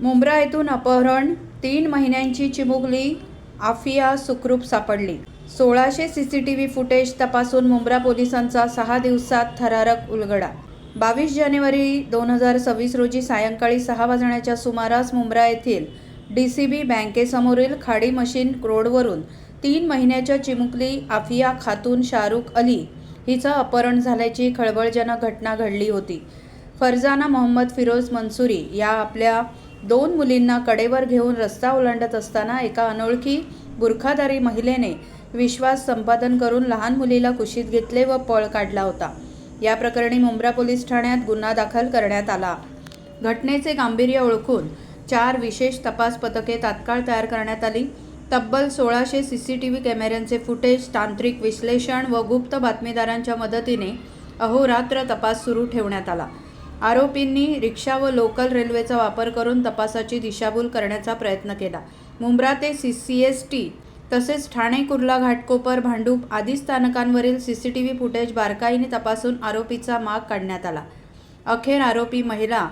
मुंब्रा येथून अपहरण तीन महिन्यांची चिमुकली आफिया सुखरूप सापडली. सोळाशे C C T V footage तपासून मुंब्रा पोलिसांचा सहा दिवसात थरारक उलगडा. बावीस जानेवारी दोन हजार सव्वीस रोजी सायंकाळी सहा वाजण्याच्या सुमारास मुंब्रा येथील डी सी बी बँकेसमोरील खाडी मशीन रोडवरून तीन महिन्याच्या चिमुकली आफिया खातून शाहरुख अली हिचं अपहरण झाल्याची खळबळजनक घटना घडली होती. फरजाना मोहम्मद फिरोज मंसुरी या आपल्या दोन मुलींना कडेवर घेऊन रस्ता ओलांडत असताना एका अनोळखी बुरखादारी महिलेने विश्वास संपादन करून लहान मुलीला कुशीत घेतले व पळ काढला होता. या प्रकरणी मुंब्रा पोलीस ठाण्यात गुन्हा दाखल करण्यात आला. घटनेचे गांभीर्य ओळखून चार विशेष तपास पथके तात्काळ तयार करण्यात आली. तब्बल सोळाशे सी सी टी व्ही कॅमेऱ्यांचे फुटेज तांत्रिक विश्लेषण व गुप्त बातमीदारांच्या मदतीने अहोरात्र तपास सुरू ठेवण्यात आला. आरोपींनी रिक्षा व लोकल रेल्वेचा वापर करून तपासाची दिशाभूल करण्याचा प्रयत्न केला. मुंब्रा ते सी सी एस टी तसेच ठाणे कुर्ला घाटकोपर भांडूप आदी स्थानकांवरील C C T V footage बारकाईने तपासून आरोपीचा माग काढण्यात आला. अखेर आरोपी महिला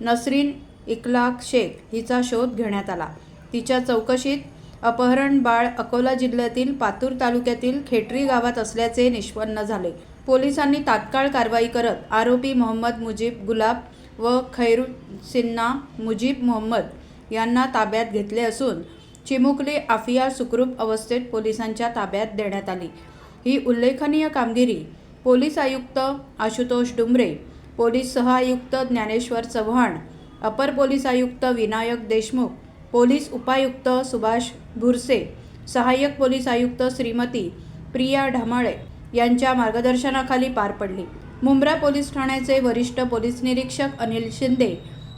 नसरीन इकलाक शेख हिचा शोध घेण्यात आला. तिच्या चौकशीत अपहरण बाळ अकोला जिल्ह्यातील पातूर तालुक्यातील खेटरी गावात असल्याचे निष्पन्न झाले. पोलिसांनी तात्काळ कारवाई करत आरोपी मोहम्मद मुजीब गुलाब व खैरुसिन्ना मुजीब मोहम्मद यांना ताब्यात घेतले असून चिमुकली आफिया सुखरूप अवस्थेत पोलिसांच्या ताब्यात देण्यात आली. ही उल्लेखनीय कामगिरी पोलीस आयुक्त आशुतोष डुमरे पोलीस सहआयुक्त ज्ञानेश्वर चव्हाण अपर पोलीस आयुक्त विनायक देशमुख पोलीस उपायुक्त सुभाष भुरसे सहाय्यक पोलीस आयुक्त श्रीमती प्रिया ढमाळे यांच्या मार्गदर्शनाखाली पार पडली. मुंब्रा पोलीस ठाण्याचे वरिष्ठ पोलीस निरीक्षक अनिल शिंदे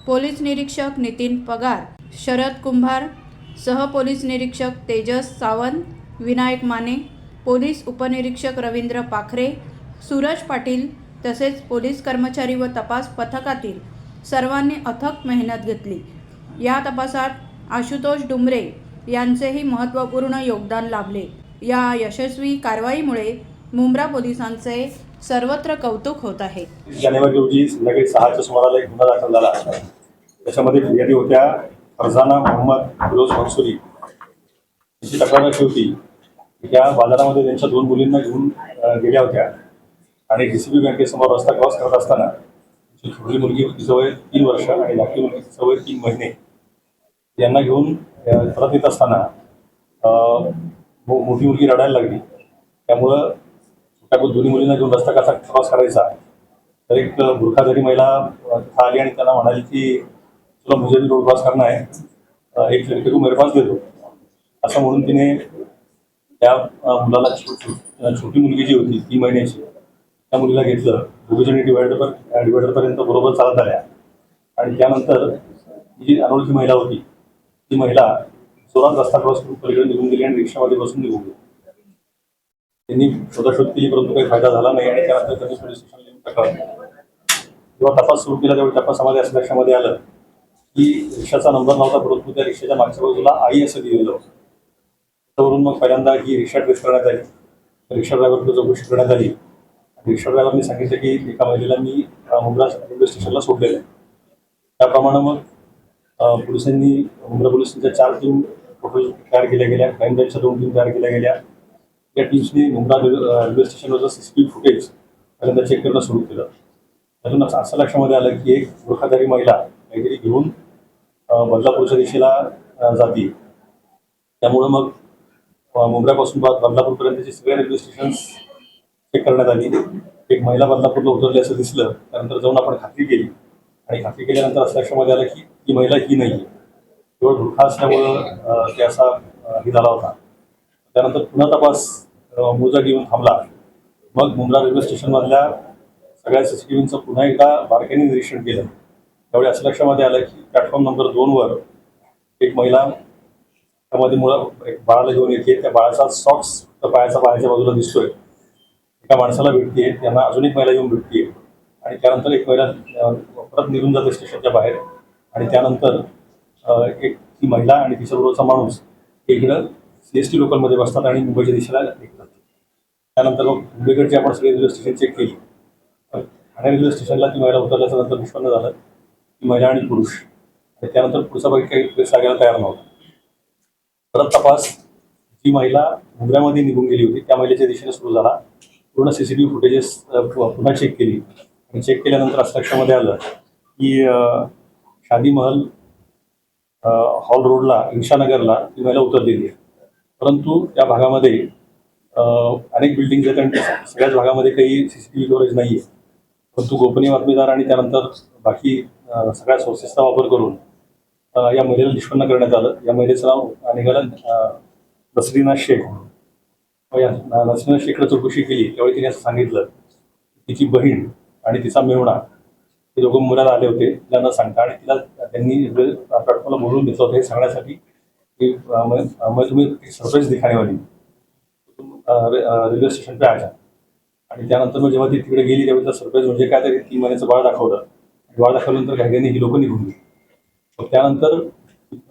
पोलीस निरीक्षक नितीन पगार शरद कुंभार सह पोलीस निरीक्षक तेजस सावंत विनायक माने पोलीस उपनिरीक्षक रवींद्र पाखरे सूरज पाटील तसेच पोलीस कर्मचारी व तपास पथकातील सर्वांनी अथक मेहनत घेतली. या तपासात आशुतोष डुमरे यांचेही महत्त्वपूर्ण योगदान लाभले. या यशस्वी कारवाईमुळे मुंब्रा पोलिसांचे सर्वत्र कौतुक होत आहे. जानेवारी रोजी संध्याकाळी सहाच्या सुमाराला एक गुन्हा दाखल झाला. त्याच्यामध्ये फिर्यादी होत्या फरजाना मोहम्मद फिरोज मनसुरी यांची तक्रार अशी होती की त्या बाजारामध्ये त्यांच्या दोन मुलींना घेऊन गेल्या होत्या. आणि डी सी बी बँकेसमोर रस्ता क्रॉस करत असताना छोटी मुलगी तिचं वय तीन वर्ष आणि धाकटी मुलगी तिचं वय तीन महिने. यांना घेऊन परत येत असताना मो- मोठी मुलगी रडायला लागली. त्यामुळं त्या दोन्ही मुलींना घेऊन रस्ता कसा क्रॉस करायचा? तर एक बुरखाधारी महिला आली आणि त्यांना म्हणाली की तुला मुझे भी रोड क्रॉस करणं आहे. एक लड़के को मेरे पास दे दो. असं म्हणून तिने त्या मुलाला छोटी मुलगी जी होती तीन महिन्याची त्या मुलीला घेतलं. दोघीजणी डिवायडर डिवायडरपर्यंत बरोबर चालत आल्या. आणि त्यानंतर जी अनोळखी महिला होती ती महिला जोरात रस्ता क्रॉस करून पलीकडे निघून गेली आणि रिक्षामध्ये बसून निघून गेली. त्यांनी शोधाशोध केली परंतु काही फायदा झाला नाही आणि त्यानंतर त्यांनी पोलीस स्टेशनला येऊन तक्रार जेव्हा तपास सुरू केला त्यावेळी तपासामध्ये असं लक्षामध्ये आलं. की रिक्षाचा नंबर नव्हता परंतु त्या रिक्षाच्या मागच्या बाजूला आई असं दिलेलं होतं. त्यावरून मग पहिल्यांदा ही रिक्षा ट्रेस करण्यात आली. रिक्षा ड्रायव्हरकडे चौकशी करण्यात आली. रिक्षा ड्रायव्हरने सांगितलं की एका महिलेला मी मुंब्रा रेल्वे स्टेशनला सोडलेलं आहे. त्याप्रमाणे मग पोलिसांनी मुंब्रा पोलिसांच्या चार टीम फोटो तयार केल्या गेल्या. क्राईम ब्रँचच्या दोन टीम तयार केल्या गेल्या. या टीम्सनी मुंब्रा रेल्वे स्टेशनवरचं सी सी टी फुटेज पहिल्यांदा चेक करणं सुरू केलं त्यातून असं असं लक्षामध्ये आलं की एक बुरखाधारी महिला काहीतरी घेऊन बदलापूरच्या दिशेला जाते जाती. त्यामुळं मग अं, बदलापूरपर्यंतचे सगळे रेल्वे स्टेशन्स चेक करण्यात आली. एक महिला बदलापूरला उतरली असं दिसलं. त्यानंतर जाऊन आपण खात्री केली. आणि खात्री केल्यानंतर असं लक्षामध्ये आलं की ही महिला ही नाही आहे केवळ बुरखा असल्यामुळं ते असा हे झाला होता. त्यानंतर पुन्हा तपास मोजा घेऊन थांबला. मग मुंब्रा रेल्वे स्टेशनमधल्या सगळ्या सी सी टी व्हीचं पुन्हा एकदा बारकाईने निरीक्षण केलं. त्यावेळी असं लक्षामध्ये आलं की प्लॅटफॉर्म नंबर दोनवर एक महिला त्यामध्ये मुळा एक बाळाला घेऊन येते. त्या बाळाचा सॉक्स पायाचा पायाच्या बाजूला दिसतोय. एका माणसाला भेटते त्यांना अजून एक महिला येऊन भेटते आणि त्यानंतर एक महिला परत निघून जाते स्टेशनच्या बाहेर. आणि त्यानंतर एक ती महिला आणि तिच्याबरोबरचा माणूस इकडं सी एस टी लोकलमध्ये बसतात आणि मुंबईच्या दिशेला निघतात. त्यानंतर मग मुंबईकडची आपण सगळी रेल्वे स्टेशन चेक केली. ठाणे रेल्वे स्टेशनला ती महिला उतरल्याचं नंतर निष्पन्न झालं. की महिला आणि पुरुष. आणि त्यानंतर पुढचा काही प्रेस लागायला तयार नव्हता. परत तपास. जी महिला मुंबऱ्यामध्ये निघून गेली होती त्या महिलेच्या दिशेने सुरू झाला. पूर्ण C C T V footages पुन्हा चेक केली. आणि चेक केल्यानंतर असं लक्षामध्ये आलं की शादी महल हॉल रोडला इंशानगरला ती महिला उतरलेली आहे. परंतु त्या भागामध्ये अनेक बिल्डिंग आहेत आणि सगळ्याच भागामध्ये काही C C T V coverage नाही आहे परंतु गोपनीय बातमीदार आणि त्यानंतर बाकी सगळ्या सोर्सेसचा वापर करून या महिलेला निष्पन्न करण्यात आलं. या महिलेचं नाव निघालं नसरीना शेख. या नसरीना शेखला चौकशी केली. त्यावेळी तिने असं सांगितलं तिची बहीण आणि तिचा मेवणा हे दोघं मुलाला आले होते. तिला न सांगता आणि तिला त्यांनी प्लॅटफॉर्मला बोलून घेतलं होतं हे सांगण्यासाठी की अ, तुम्ही एक सरप्राइज दिखाने वाली तुम रेल्वे स्टेशन पे आणि त्यानंतर मग जेव्हा ती तिकडे गेली त्यावेळी सरप्राईज म्हणजे काय तरी तीन महिन्याचं बाळ दाखवलं. बाळ दाखवल्यानंतर घाईघाईने ही लोक निघून गेली. मग त्यानंतर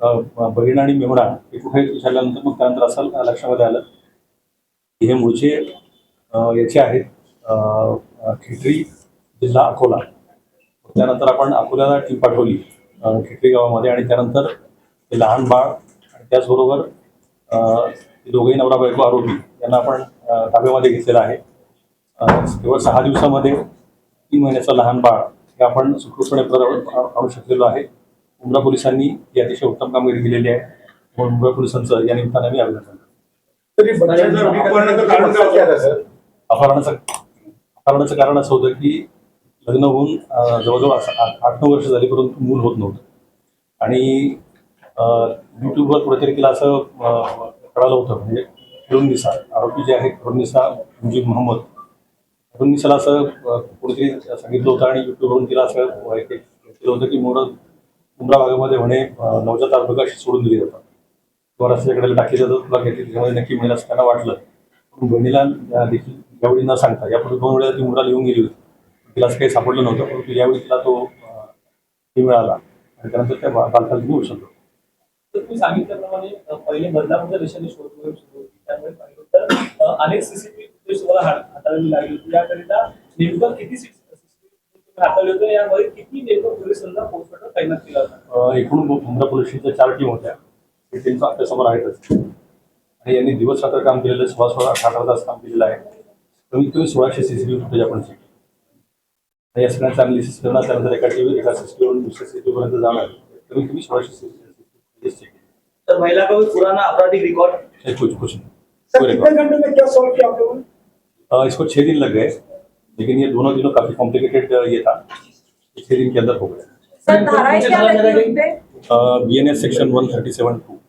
बहिण बहीण आणि मेमणा हे कुठे विचारल्यानंतर मग त्यानंतर असं लक्षामध्ये आलं की हे मूळचे याचे आहेत खिटरी खेटरी जिल्हा अकोला. त्यानंतर आपण अकोल्याला टीम पाठवली खिटरी खेटरी गावामध्ये. आणि त्यानंतर ते लहान बाळ त्याचबरोबर दोघेही नवरा बायको आरोपी यांना आपण ताब्यामध्ये घेतलेलं आहे. केवळ सहा दिवसामध्ये तीन महिन्याचं लहान बाळ हे आपण सुखरूपपणे परत आणू शकलेलो आहे. मुंब्रा पोलिसांनी ही अतिशय उत्तम कामगिरी केलेली आहे. म्हणून मुंब्रा पोलिसांचं या निमित्ताने मी अभिनंदन अपहरणाचं कारण काय होतं? सर अपहरणाचं अपहरणाचं कारण असं होतं की लग्न होऊन जवळजवळ आठ नऊ वर्ष झाली परंतु मूल होत नव्हतं. आणि यूट्यूबवर कुठेतरी तिला असं कळालं होतं म्हणजे फिरुन्निसा आरोपी जे आहेत फिरुन्निसा मुजीब मोहम्मद. फिरुन्निसाला असं कुठेतरी सांगितलं होतं आणि युट्यूबवरून तिला असं केलं होतं की मोर उमरा भागामध्ये म्हणे नवजात अर्भक सोडून दिली जातात. किंवा रस्त्याकडे टाकली जातात तुला घेतली त्याच्यामध्ये नक्की मिळेल असं त्यांना वाटलं. पण बहिणीला देखील यावेळी न सांगता यापूर्वी दोन वेळा ती उमरा लिहून गेली होती. तिला असं काही सापडलं नव्हतं परंतु यावेळी तिला तो हे मिळाला. आणि त्यानंतर त्या बालकाला घेऊ शकतो. तर तुम्ही सांगितल्याप्रमाणे पहिले बदलापूरच्या दिशेने शोध मोहीम सुरू होती. त्यामुळे पाहिलं अनेक सीसीटीव्ही फुटेज तुम्हाला हात- हाताळावी लागली होती. याकरिता नेमकं किती हाताळले होते यामध्ये किती नेमकं पोलिसांना पोस्टमॉर्टम तैनात केला होता? एकूण मुंब्रा पोलीस चार टीम होत्या. ते टीमचा आपल्यासमोर आहेतच. आणि यांनी दिवस रात्र काम केलेलं आहे सोळा सोळा अठरा अठरा तास काम केलेलं आहे. कमीत कमी सोळाशे C C T V footage आपण चेक या सगळ्यांचं अनालिसिस करणार त्यानंतर एका टीव्ही एका सी सी टी दुसऱ्या सी टी पर्यंत जाणार. कमीत कमी सोळाशे सी सी टी सर महिला का कोई पुराना आपराधिक रिकॉर्ड कुछ कुछ नहीं। कितने record। में क्या सॉल्व किया आप लोगों इसको छह दिन लग गए लेकिन ये दोनों दिनों काफ़ी कॉम्प्लिकेटेड ये था। छह दिन के अंदर हो गया। सर धाराएँ क्या लगी उन पे? B N S section one thirty seven two